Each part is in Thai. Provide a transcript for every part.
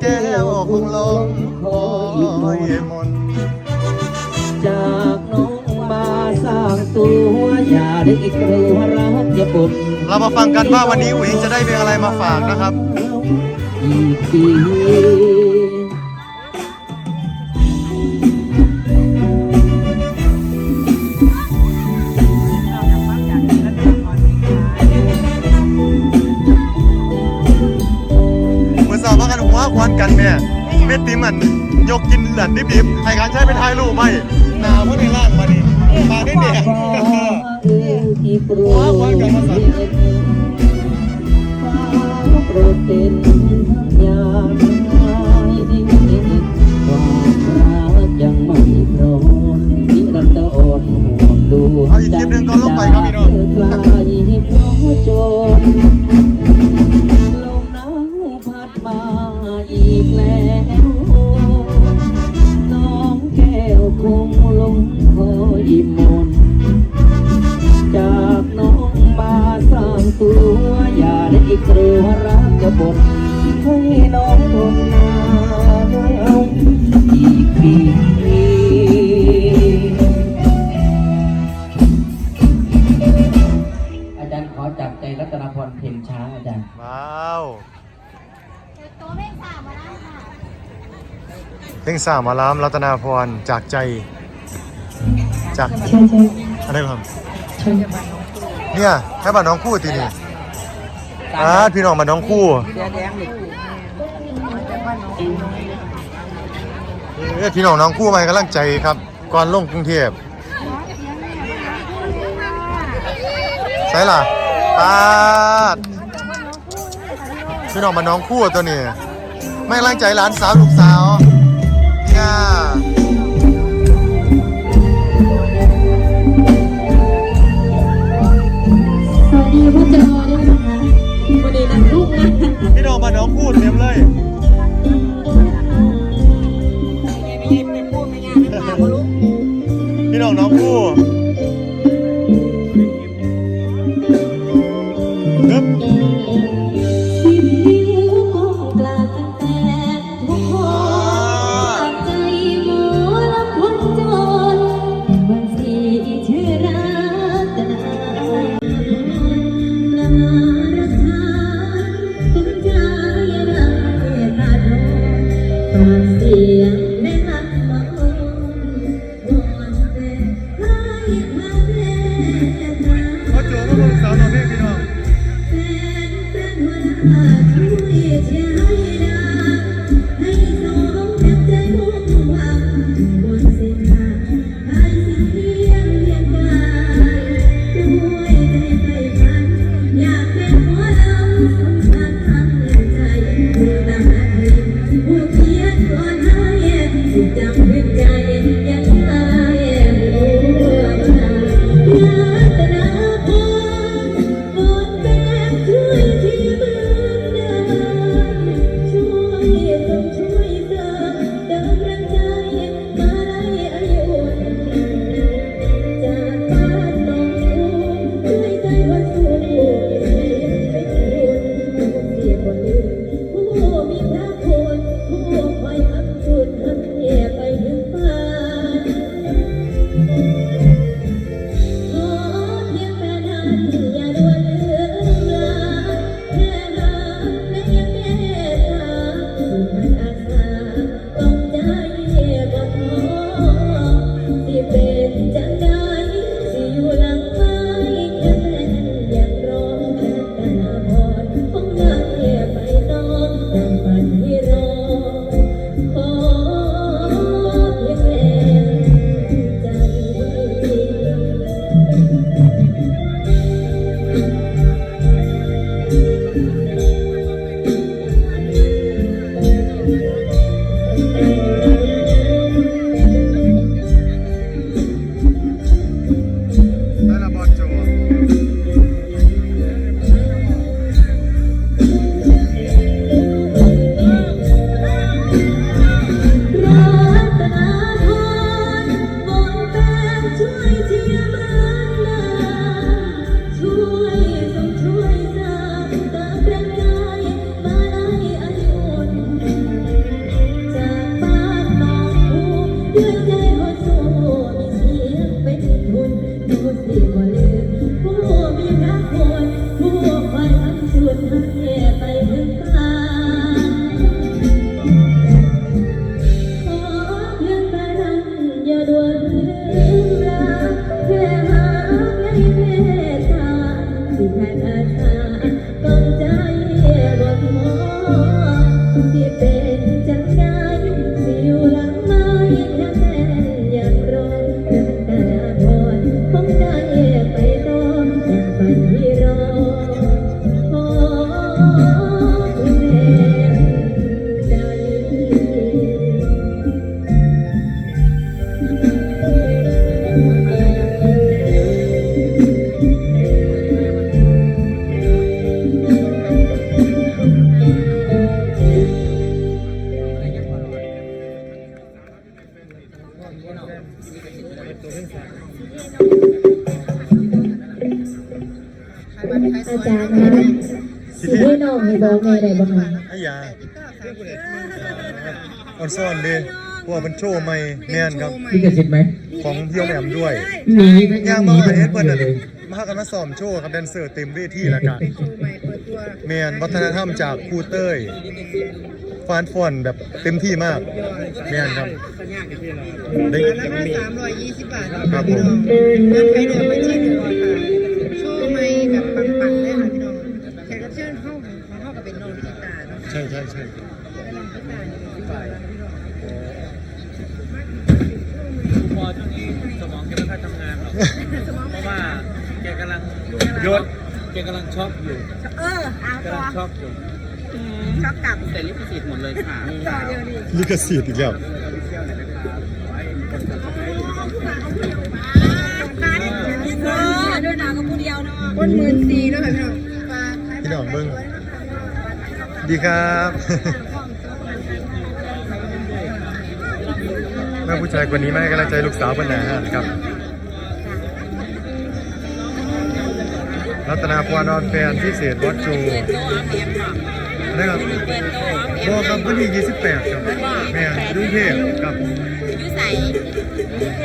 แก้วคงลงคอยมน จากน้องมาสร้างตัวอย่าได้กลัวรักจะปนเรามาฟังกันว่าวันนี้อุ๋ยจะได้เพลงอะไรมาฝากนะครับ อีกที นแม่เม็ดติมันยกกินหลันดิบๆไอ้การใช้เป็นถ่ายรูปไหมหนาวเพื่อในร่างมานี่มาได้แดงฟ้าเอ่ยที่โปรดเห็นฟ้าโปรดเป็นยามความ ตัวเลขสามมาแล้วค่ะเพลงสามมาล้ำรัตนาพรจากใจ จากอะไรครับเนี่ยให้บ้านน้องคู่ตีนี่อ่าพี่น้องมานน้องคู่เอ้ยพี่น้องน้องคู่มาให้กำลังใจครับ ก่อนลงกรุงเทพใช่ล่ะปาด พี่น้องมาน้องคู่ตัวนี้ไม่กำลังใจหลานสาวลูกสาวเนี่ยสวัสดีพ่อจอด้วยนะคะวันนี้นัดลูกงานพี่น้องมาน้องคู่เต็มเลยพี่น้องน้องคู่ Tuesday one. อาจารย์คะสิให้น้องให้บอกแม่ได้บ่คะไอ้ยาออนซ่อนดิเพราะว่ามันโชว์ใหม่แม่นครับลิขสิทธิ์ไหมของพี่ยมแอมด้วยหนีก็ย่างหมานีประเทศไปเพิ่นเลน่ะยมาหากันมาซ้อมโชว์กับแดนเซอร์เต็มเวทีแล้วกันแม่นวัฒนธรรมจากครูเต้ยฟานฟอนแบบเต็มที่มากแม่นครับได้ราคาสามร้อยยี่สิบบาทครับผมเงินใครเดือนบัญชีเดือนค่ะโชว์ไม่แบบปังๆเลยค่ะพี่น้องแขกรับเชิญเข้าของเข้ากับเป็นน้องพิตาเนาะ ใช่ใช่ใช่ เป็นน้องพิตาอยู่ที่บ้านพี่น้อง พอช่วงนี้สมองแกไม่ค่อยทำงานหรอกเพราะว่าแก กำลังยศแกกำลังช็อกอยู่เออเอากำต่ลัองช็อกอยู่ช็อกกลับแต่ลิขสิทธิ์หมดเลยค่ะต่อเดียวดิลิขสิทธิ์อีกแล้วเออด้วยหนากับผู้เดียวเนาะคนหมื่นสี่เนาะค่ะพี่น้องพี่น้องเบิ้งดีครับ แม่ผู้ชายคนนี้ไม่ให้กำลังใจลูกสาวเป็นไหนฮะครับ รัตนาพรนอนแฟนพิเศษวัดจูนะครับบอกครับวันที่ 28 ครับแม่กรุงเทพครับอยู่ใส่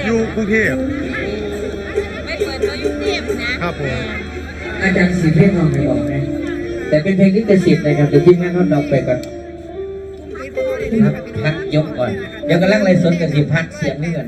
อยู่กรุงเทพไม่เปิดตัวยุ่งเทพนะครับผมอาจารย์สีเพลงน้องไม่บอกนะแต่เป็นเพลงลิขสิทธิ์นะครับเดี๋ยวทีมงานเขาดอกไปก่อนพักพักยกก่อน เดี๋ยวกำลังไล่สดกับสีพักเสียงนี่ก่อน